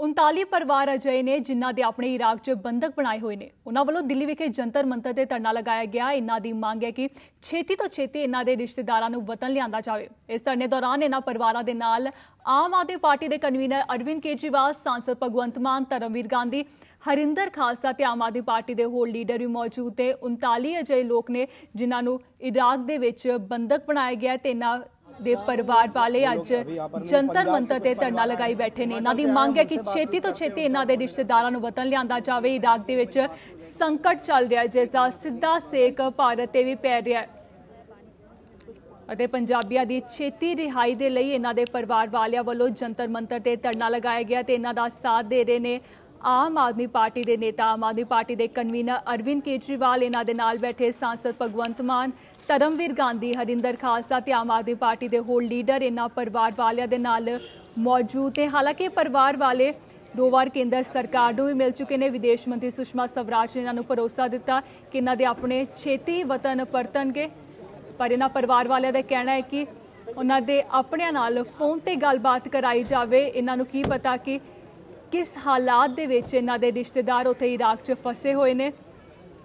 39 ਪਰਿਵਾਰ ਅਜਿਹੇ ਨੇ ਜਿਨ੍ਹਾਂ ਦੇ ਆਪਣੇ ਇਰਾਕ 'ਚ ਬੰਦਕ ਬਣਾਏ ਹੋਏ ਨੇ। ਉਹਨਾਂ ਵੱਲੋਂ ਦਿੱਲੀ ਵਿਖੇ ਜੰਤਰ ਮੰਤਰ ਤੇ ਧਰਨਾ ਲਗਾਇਆ ਗਿਆ। ਇਹਨਾਂ ਦੀ ਮੰਗ ਹੈ ਕਿ ਛੇਤੀ ਤੋਂ ਛੇਤੀ ਇਹਨਾਂ ਦੇ ਰਿਸ਼ਤੇਦਾਰਾਂ ਨੂੰ ਵਤਨ ਲਿਆਂਦਾ ਜਾਵੇ। ਇਸ ਧਰਨੇ ਦੌਰਾਨ ਇਹਨਾਂ ਪਰਿਵਾਰਾਂ ਦੇ ਨਾਲ ਆਮ ਆਦਮੀ ਪਾਰਟੀ ਦੇ ਕਨਵੀਨਰ ਅਰਵਿੰਦ ਕੇਜਰੀਵਾਲ, ਸਾਂਸਦ ਭਗਵੰਤ ਮਾਨ, ਧਰਮਵੀਰ ਗਾਂਧੀ, ਹਰਿੰਦਰ ਖਾਲਸਾ ਤੇ ਆਮ ਆਦਮੀ ਪਾਰਟੀ ਦੇ ਹੋਰ ਲੀਡਰ ਵੀ ਮੌਜੂਦ ਤੇ 39 ਅਜਿਹੇ ਲੋਕ ਨੇ ਜਿਨ੍ਹਾਂ ਨੂੰ ਇਰਾਕ ਦੇ ਵਿੱਚ ਬੰਦਕ ਬਣਾਇਆ ਗਿਆ ਹੈ ਤੇ ਇਹਨਾਂ ਦੇ ਪਰਿਵਾਰ ਵਾਲੇ ਅੱਜ ਜੰਤਰ ਮੰਤਰ ਤੇ ਧਰਨਾ ਲਗਾਈ ਬੈਠੇ ਨੇ। ਇਹਨਾਂ ਦੀ ਮੰਗ ਹੈ ਕਿ ਛੇਤੀ ਤੋਂ ਛੇਤੀ ਇਹਨਾਂ ਦੇ ਰਿਸ਼ਤੇਦਾਰਾਂ ਨੂੰ ਵਤਨ ਲਿਆਂਦਾ ਜਾਵੇ। ਇਰਾਕ ਦੇ ਵਿੱਚ ਸੰਕਟ ਚੱਲ ਰਿਹਾ ਹੈ ਜਿਸ ਦਾ ਸਿੱਧਾ ਸੇਕ ਭਾਰਤ ਤੇ ਵੀ ਪੈ ਰਿਹਾ ਹੈ। ਅਤੇ ਪੰਜਾਬੀਆਂ ਦੀ ਛੇਤੀ ਰਿਹਾਈ ਦੇ ਲਈ ਇਹਨਾਂ ਦੇ ਪਰਿਵਾਰ ਵਾਲਿਆਂ ਵੱਲੋਂ ਜੰਤਰ ਮੰਤਰ ਤੇ ਧਰਨਾ ਲਗਾਇਆ ਗਿਆ ਤੇ ਇਹਨਾਂ ਦਾ ਸਾਥ ਦੇ ਰਹੇ ਨੇ ਆਮ ਆਦਮੀ ਪਾਰਟੀ ਦੇ ਨੇਤਾ, ਆਮ ਆਦਮੀ ਪਾਰਟੀ ਦੇ ਕਨਵੀਨਰ ਅਰਵਿੰਦ ਕੇਜਰੀਵਾਲ ਇਹਨਾਂ ਦੇ ਨਾਲ ਬੈਠੇ ਸਾਂਸਦ ਭਗਵੰਤ ਮਾਨ, ਧਰਮਵੀਰ ਗਾਂਧੀ, ਹਰਿੰਦਰ ਖਾਲਸਾ ਤੇ ਆਮ ਆਦਮੀ ਪਾਰਟੀ ਦੇ ਹੋਰ ਲੀਡਰ ਇਹਨਾਂ ਪਰਿਵਾਰ ਵਾਲਿਆਂ ਦੇ ਨਾਲ ਮੌਜੂਦ ਨੇ। ਹਾਲਾਂਕਿ ਪਰਿਵਾਰ ਵਾਲੇ ਦੋ ਵਾਰ ਕੇਂਦਰ ਸਰਕਾਰ ਨੂੰ ਵੀ ਮਿਲ ਚੁੱਕੇ ਨੇ। ਵਿਦੇਸ਼ ਮੰਤਰੀ ਸੁਸ਼ਮਾ ਸਵਰਾਜ ਨੇ ਇਹਨਾਂ ਨੂੰ ਭਰੋਸਾ ਦਿੱਤਾ ਕਿ ਇਹਨਾਂ ਦੇ ਆਪਣੇ ਛੇਤੀ ਵਤਨ ਪਰਤਣਗੇ। ਪਰ ਇਹਨਾਂ ਪਰਿਵਾਰ ਵਾਲਿਆਂ ਦਾ ਕਹਿਣਾ ਹੈ ਕਿ ਉਹਨਾਂ ਦੇ ਆਪਣਿਆਂ ਨਾਲ ਫੋਨ ਤੇ ਗੱਲਬਾਤ ਕਰਾਈ ਜਾਵੇ। ਇਹਨਾਂ ਨੂੰ ਕੀ ਪਤਾ ਕਿ ਕਿਸ ਹਾਲਾਤ ਦੇ ਵਿੱਚ ਇਹਨਾਂ ਦੇ ਰਿਸ਼ਤੇਦਾਰ ਉੱਥੇ ਇਰਾਕ 'ਚ ਫਸੇ ਹੋਏ ਨੇ?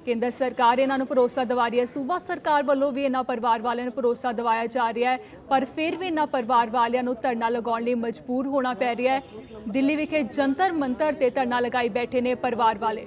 ਕੇਂਦਰ ਸਰਕਾਰ ਇਹਨਾਂ ਨੂੰ ਭਰੋਸਾ ਦਿਵਾ ਰਹੀ ਹੈ। ਸੂਬਾ ਸਰਕਾਰ ਵੱਲੋਂ ਵੀ ਇਹਨਾਂ ਪਰਿਵਾਰ ਵਾਲਿਆਂ ਨੂੰ ਭਰੋਸਾ ਦਿਵਾਇਆ ਜਾ ਰਿਹਾ ਹੈ, ਪਰ ਫਿਰ ਵੀ ਇਹਨਾਂ ਪਰਿਵਾਰ ਵਾਲਿਆਂ ਨੂੰ ਧਰਨਾ ਲਗਾਉਣ ਲਈ ਮਜਬੂਰ ਹੋਣਾ ਪੈ ਰਿਹਾ ਹੈ। ਦਿੱਲੀ ਵਿਖੇ ਜੰਤਰ ਮੰਤਰ ਤੇ ਧਰਨਾ ਲਗਾਈ ਬੈਠੇ ਨੇ ਪਰਿਵਾਰ ਵਾਲੇ।